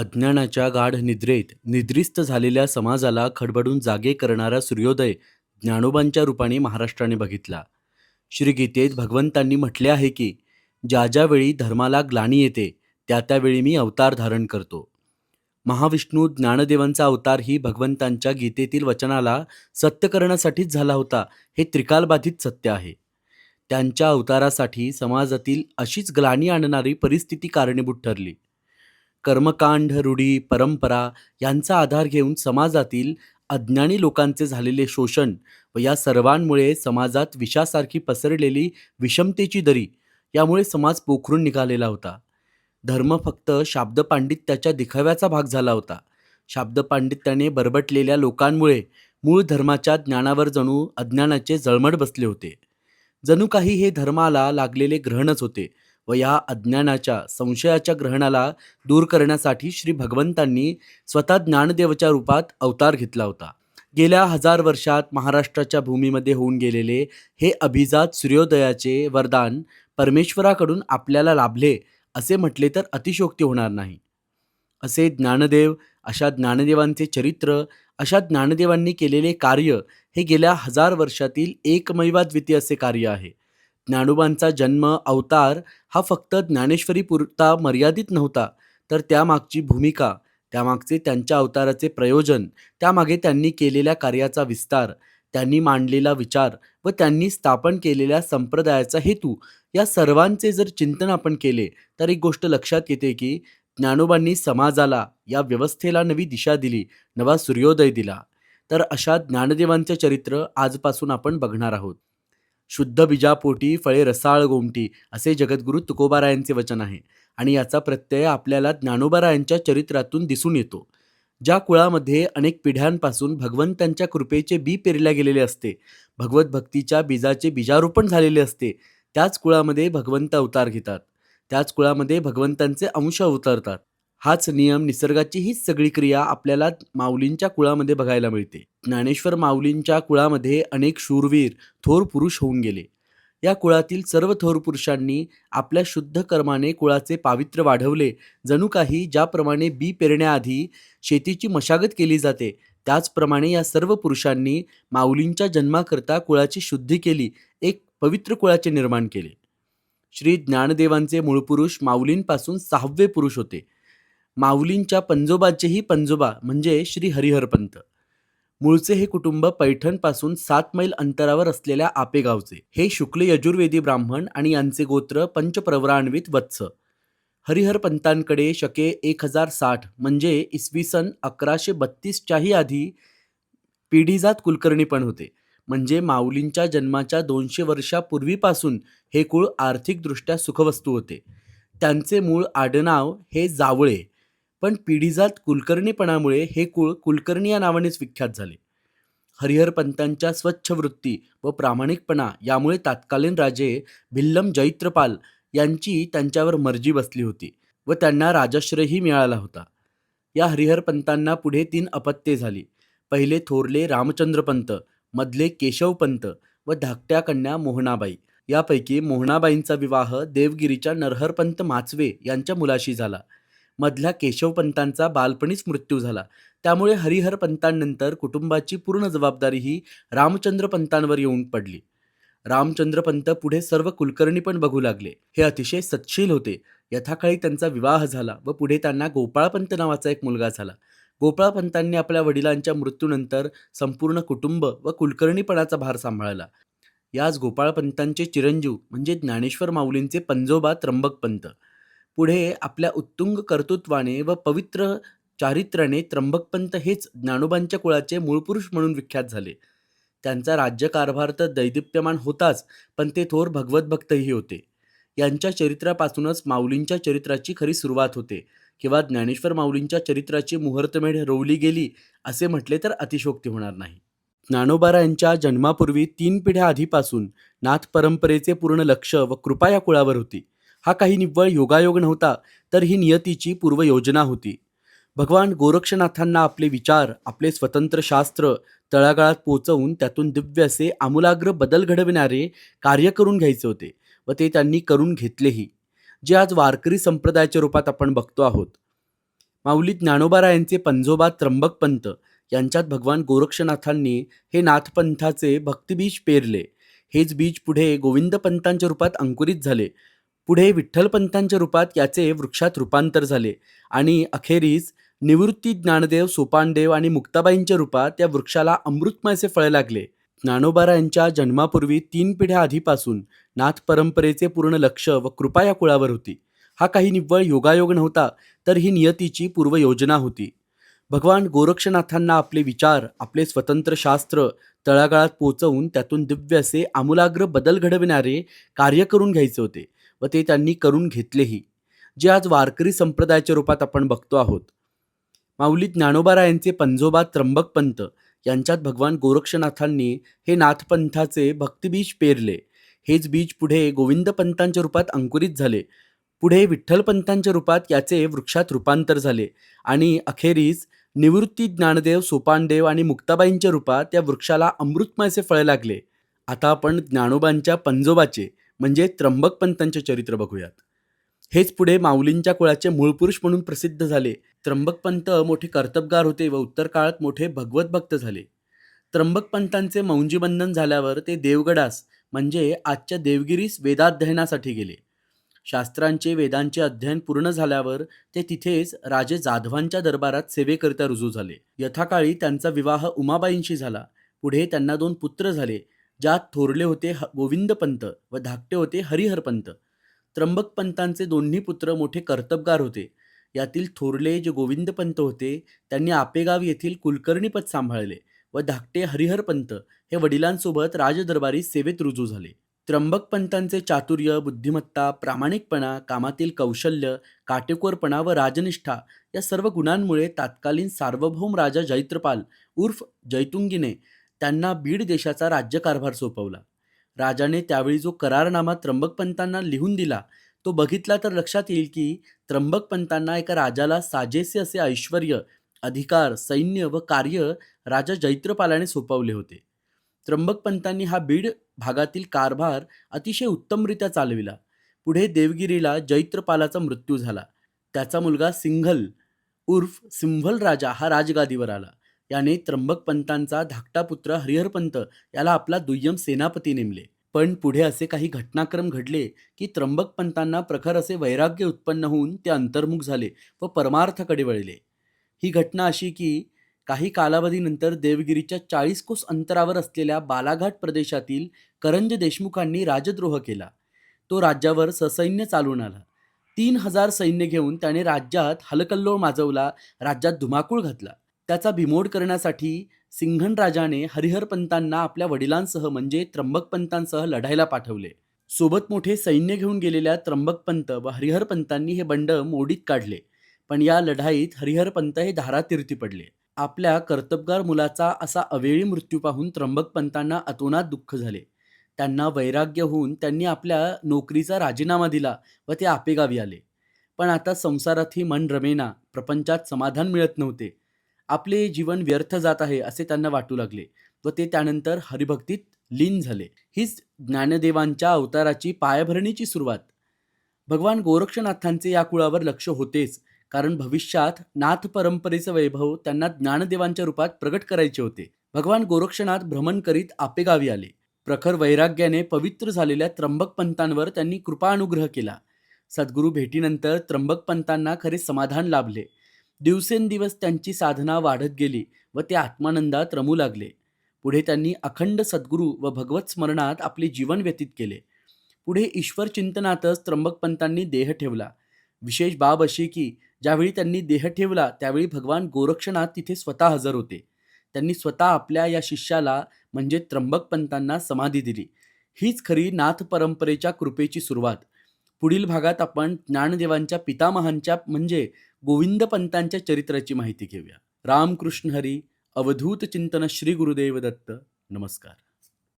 अज्ञानाच्या गाढ निद्रेत निद्रिस्त झालेल्या समाजाला खडबडून जागे करणारा सूर्योदय ज्ञानोबांच्या रूपाने महाराष्ट्राने बघितला. श्रीगीतेत भगवंतांनी म्हटले आहे की ज्या ज्यावेळी धर्माला ग्लानी येते त्या त्यावेळी मी अवतार धारण करतो. महाविष्णू ज्ञानदेवांचा अवतार ही भगवंतांच्या गीतेतील वचनाला सत्य करण्यासाठीच झाला होता हे त्रिकालबाधित सत्य आहे. त्यांच्या अवतारासाठी समाजातील अशीच ग्लानी आणणारी परिस्थिती कारणीभूत ठरली. कर्मकांड रूढी परंपरा यांचा आधार घेऊन समाजातील अज्ञानी लोकांचे झालेले शोषण व या सर्वांमुळे समाजात विषासारखी पसरलेली विषमतेची दरी यामुळे समाज पोखरून निघालेला होता. धर्म फक्त शाब्दपांडित्याच्या दिखाव्याचा भाग झाला होता. शाब्दपांडित्याने बरबटलेल्या लोकांमुळे मूळ धर्माच्या ज्ञानावर जणू अज्ञानाचे जळमळ बसले होते. जणू काही हे धर्माला लागलेले ग्रहणच होते. व या अज्ञानाच्या संशयाच्या ग्रहणाला दूर करण्यासाठी श्री भगवंतांनी स्वतः ज्ञानदेवाच्या रूपात अवतार घेतला होता. गेल्या हजार वर्षात महाराष्ट्राच्या भूमीमध्ये होऊन गेलेले हे अभिजात सूर्योदयाचे वरदान परमेश्वराकडून आपल्याला लाभले असे म्हटले तर अतिशोक्ती होणार नाही. असे ज्ञानदेव अशा ज्ञानदेवांचे चरित्र अशा ज्ञानदेवांनी केलेले कार्य हे गेल्या हजार वर्षातील एकमैवाद्वितीय असे कार्य आहे. ज्ञानोबांचा जन्म अवतार हा फक्त ज्ञानेश्वरी पुरता मर्यादित नव्हता तर त्यामागची भूमिका त्यामागचे त्यांच्या अवताराचे प्रयोजन त्यामागे त्यांनी केलेल्या कार्याचा विस्तार त्यांनी मांडलेला विचार व त्यांनी स्थापन केलेल्या संप्रदायाचा हेतू या सर्वांचे जर चिंतन आपण केले तर एक गोष्ट लक्षात येते की ज्ञानोबांनी समाजाला या व्यवस्थेला नवी दिशा दिली नवा सूर्योदय दिला. तर अशा ज्ञानदेवांचे चरित्र आजपासून आपण बघणार आहोत. शुद्ध बीजापोटी फळे रसाळ गोमटी असे जगद्गुरू तुकोबारायांचे वचन आहे. आणि याचा प्रत्यय आपल्याला ज्ञानोबारायांच्या चरित्रातून दिसून येतो. ज्या कुळामध्ये अनेक पिढ्यांपासून भगवंतांच्या कृपेचे बी पेरल्या गेलेले असते भगवत भक्तीच्या बीजाचे बीजारोपण झालेले असते त्याच कुळामध्ये भगवंत अवतार घेतात. त्याच कुळामध्ये भगवंतांचे अंश अवतरतात. हाच नियम निसर्गाची हीच सगळी क्रिया आपल्याला माऊलींच्या कुळामध्ये बघायला मिळते. ज्ञानेश्वर माऊलींच्या कुळामध्ये अनेक शूरवीर थोर पुरुष होऊन गेले. या कुळातील सर्व थोर पुरुषांनी आपल्या शुद्ध कर्माने कुळाचे पावित्र्य वाढवले. जणू काही ज्याप्रमाणे बी पेरण्याआधी शेतीची मशागत केली जाते त्याचप्रमाणे या सर्व पुरुषांनी माऊलींच्या जन्माकरता कुळाची शुद्धी केली एक पवित्र कुळाचे निर्माण केले. श्री ज्ञानदेवांचे मूळ पुरुष माऊलींपासून सहावे पुरुष होते. माऊलींच्या पंजोबाचेही पंजोबा म्हणजे श्री हरिहरपंत. मूळचे हे कुटुंब पैठणपासून सात मैल अंतरावर असलेल्या आपेगावचे. हे शुक्ल यजुर्वेदी ब्राह्मण आणि यांचे गोत्र पंचप्रवरान्वित वत्स. हरिहरपंतांकडे शके एक हजार साठ म्हणजे इसवी सन अकराशे बत्तीसच्याही आधी पिढीजात कुलकर्णी पण होते. म्हणजे माऊलींच्या जन्माच्या दोनशे वर्षापूर्वीपासून हे कुळ आर्थिकदृष्ट्या सुखवस्तू होते. त्यांचे मूळ आडनाव हे जावळे. पण पिढीजात कुलकर्णीपणामुळे हे कुळ कुलकर्णी या नावानेच विख्यात झाले. हरिहर पंतांच्या स्वच्छ वृत्ती व प्रामाणिकपणा यामुळे तत्कालीन राजे भिल्लम जैत्रपाल यांची त्यांच्यावर मर्जी बसली होती व त्यांना राजाश्रयही मिळाला होता. या हरिहर पंतांना पुढे तीन अपत्ये झाली. पहिले थोरले रामचंद्रपंत मधले केशवपंत व धाकट्या कन्या मोहनाबाई. यापैकी मोहनाबाईंचा विवाह देवगिरीच्या नरहरपंत माचवे यांच्या मुलाशी झाला. मधल्या केशवपंतांचा बालपणीच मृत्यू झाला. त्यामुळे हरिहर पंतांनंतर कुटुंबाची पूर्ण जबाबदारी ही रामचंद्रपंतांवर येऊन पडली. रामचंद्रपंत पुढे सर्व कुलकर्णी पण बघू लागले. हे अतिशय सत्शील होते. यथाकाळी त्यांचा विवाह झाला व पुढे त्यांना गोपाळपंत नावाचा एक मुलगा झाला. गोपाळपंतांनी आपल्या वडिलांच्या मृत्यूनंतर संपूर्ण कुटुंब व कुलकर्णीपणाचा भार सांभाळला. याच गोपाळपंतांचे चिरंजीव म्हणजे ज्ञानेश्वर माऊलींचे पंजोबा त्र्यंबकपंत पुढे आपल्या उत्तुंग कर्तृत्वाने व पवित्र चारित्र्याने त्र्यंबकपंत हेच ज्ञानोबांच्या कुळाचे मूळपुरुष म्हणून विख्यात झाले. त्यांचा राज्यकारभार तर दैदिप्यमान होताच पण ते थोर भगवत भक्तही होते. यांच्या चरित्रापासूनच माऊलींच्या चरित्राची खरी सुरुवात होते. किंवा ज्ञानेश्वर माऊलींच्या चरित्राची मुहूर्तमेढ रोवली गेली असे म्हटले तर अतिशोक्ती होणार नाही. ज्ञानोबारा यांच्या जन्मापूर्वी तीन पिढ्या आधीपासून नाथ परंपरेचे पूर्ण लक्ष व कृपा या कुळावर होती. हा काही निव्वळ योगायोग नव्हता तर ही नियतीची पूर्वयोजना होती. भगवान गोरक्षनाथांना आपले विचार आपले स्वतंत्र शास्त्र तळागाळात पोचवून त्यातून दिव्य असे आमूलाग्र बदल घडविणारे कार्य करून घ्यायचे होते व ते त्यांनी करून घेतलेही जे आज वारकरी संप्रदायाच्या रूपात आपण बघतो आहोत. माऊली ज्ञानोबारायांचे पंजोबा त्र्यंबकपंत यांच्यात भगवान गोरक्षनाथांनी हे नाथपंथाचे भक्तिबीज पेरले. हेच बीज पुढे गोविंदपंतांच्या रूपात अंकुरित झाले. पुढे विठ्ठलपंतांच्या रूपात याचे वृक्षात रूपांतर झाले आणि अखेरीस निवृत्ती ज्ञानदेव सोपानदेव आणि मुक्ताबाईंच्या रूपात या वृक्षाला अमृतमयचे फळे लागले. ज्ञानोबारा यांच्या जन्मापूर्वी तीन पिढ्या आधीपासून नाथ परंपरेचे पूर्ण लक्ष व कृपा या कुळावर होती. हा काही निव्वळ योगायोग नव्हता तर ही नियतीची पूर्वयोजना होती. भगवान गोरक्षनाथांना आपले विचार आपले स्वतंत्र शास्त्र तळागाळात पोचवून त्यातून दिव्य असे आमूलाग्र बदल घडविणारे कार्य करून घ्यायचे होते. व ते त्यांनी करून घेतलेही जे आज वारकरी संप्रदायाच्या रूपात आपण बघतो आहोत. माऊली ज्ञानोबारा यांचे पंजोबा त्र्यंबकपंत यांच्यात भगवान गोरक्षनाथांनी हे नाथपंथाचे भक्तिबीज पेरले. हेच बीज पुढे गोविंदपंतांच्या रूपात अंकुरित झाले. पुढे विठ्ठलपंतांच्या रूपात याचे वृक्षात रूपांतर झाले आणि अखेरीस निवृत्ती ज्ञानदेव सोपानदेव आणि मुक्ताबाईंच्या रूपात या वृक्षाला अमृतमयचे फळ लागले. आता आपण ज्ञानोबांच्या पंजोबाचे म्हणजे त्र्यंबकपंतांचे चरित्र बघूयात. हेच पुढे माऊलींच्या कुळाचे मूळपुरुष म्हणून प्रसिद्ध झाले. त्र्यंबकपंत मोठे कर्तबगार होते व उत्तर काळात मोठे भगवत भक्त झाले. त्र्यंबकपंतांचे मौंजीबंधन झाल्यावर ते देवगडास म्हणजे आजच्या देवगिरीस वेदाध्ययनासाठी गेले. शास्त्रांचे वेदांचे अध्ययन पूर्ण झाल्यावर ते तिथेच राजे जाधवांच्या दरबारात सेवेकरिता रुजू झाले. यथाकाळी त्यांचा विवाह उमाबाईंशी झाला. पुढे त्यांना दोन पुत्र झाले. ज्यात थोरले होते ह- गोविंदपंत व धाकटे होते हरिहरपंत त्र्यंबकपंतांचे दोन्ही पुत्र मोठे कर्तबगार होते. यातील थोरले जे गोविंदपंत होते त्यांनी आपेगाव येथील कुलकर्णीपद सांभाळले व धाकटे हरिहरपंत हे वडिलांसोबत राजदरबारी सेवेत रुजू झाले. त्र्यंबकपंतांचे चातुर्य बुद्धिमत्ता प्रामाणिकपणा कामातील कौशल्य काटेकोरपणा व राजनिष्ठा या सर्व गुणांमुळे तात्कालीन सार्वभौम राजा जैत्रपाल उर्फ जैतुंगीने त्यांना बीड देशाचा राज्यकारभार सोपवला. राजाने त्यावेळी जो करारनामा त्र्यंबकपंतांना लिहून दिला तो बघितला तर लक्षात येईल की त्र्यंबकपंतांना एका राजाला साजेसे असे ऐश्वर अधिकार सैन्य व कार्य राजा जैत्रपालाने सोपवले होते. त्र्यंबकपंतांनी हा बीड भागातील कारभार अतिशय उत्तमरित्या चालविला. पुढे देवगिरीला जैत्रपालाचा मृत्यू झाला. त्याचा मुलगा सिंघल उर्फ सिंव्हल राजा हा राजगादीवर आला. याने त्र्यंबकपंतांचा धाकटा पुत्र हरिहरपंत याला आपला दुय्यम सेनापती नेमले. पण पुढे असे काही घटनाक्रम घडले की त्र्यंबकपंतांना प्रखर असे वैराग्य उत्पन्न होऊन ते अंतर्मुख झाले व परमार्थाकडे वळले. ही घटना अशी की काही कालावधीनंतर देवगिरीच्या चाळीस कोस अंतरावर असलेल्या बालाघाट प्रदेशातील करंज देशमुखांनी राजद्रोह केला. तो राज्यावर ससैन्य चालून आला. तीन हजार सैन्य घेऊन त्याने राज्यात हलकल्लोळ माजवला राज्यात धुमाकूळ घातला. त्याचा बिमोड करण्यासाठी सिंघनराजाने हरिहरपंतांना आपल्या वडिलांसह म्हणजे त्र्यंबकपंतांसह लढायला पाठवले. सोबत मोठे सैन्य घेऊन गेलेल्या त्र्यंबकपंत व हरिहरपंतांनी हे बंड मोडीत काढले. पण या लढाईत हरिहरपंत हे धारातीर्थी पडले. आपल्या कर्तबगार मुलाचा असा अवेळी मृत्यू पाहून त्र्यंबकपंतांना अतोनात दुःख झाले. त्यांना वैराग्य होऊन त्यांनी आपल्या नोकरीचा राजीनामा दिला व ते आपेगावी आले. पण आता संसारातही मन रमेना प्रपंचात समाधान मिळत नव्हते. आपले जीवन व्यर्थ जात आहे असे त्यांना वाटू लागले. व ते त्यानंतर हरिभक्तीत लीन झाले. हीच ज्ञानदेवांच्या अवताराची पायाभरणीची सुरुवात. भगवान गोरक्षनाथांचे या कुळावर लक्ष होतेच कारण भविष्यात नाथ परंपरेचं वैभव त्यांना ज्ञानदेवांच्या रूपात प्रगट करायचे होते. भगवान गोरक्षनाथ भ्रमण करीत आपेगावी आले. प्रखर वैराग्याने पवित्र झालेल्या त्र्यंबकपंतांवर त्यांनी कृपानुग्रह केला. सद्गुरू भेटीनंतर त्र्यंबकपंतांना खरे समाधान लाभले. दिवसेंदिवस त्यांची साधना वाढत गेली व ते आत्मानंदात रमू लागले. पुढे त्यांनी अखंड सद्गुरू व भगवत स्मरणात आपले जीवन व्यतीत केले. पुढे ईश्वर चिंतनातच त्र्यंबकपंतांनी देह ठेवला. विशेष बाब अशी की ज्यावेळी त्यांनी देह ठेवला त्यावेळी भगवान गोरक्षनाथ तिथे स्वतः हजर होते. त्यांनी स्वतः आपल्या या शिष्याला म्हणजे त्र्यंबकपंतांना समाधी दिली. हीच खरी नाथ परंपरेच्या कृपेची सुरुवात. पुढील भागात आपण ज्ञानदेवांच्या पितामहांच्या म्हणजे गोविंद पंतांच्या चरित्राची माहिती घेऊया. रामकृष्ण हरी अवधूत चिंतन श्री गुरुदेव दत्त. नमस्कार.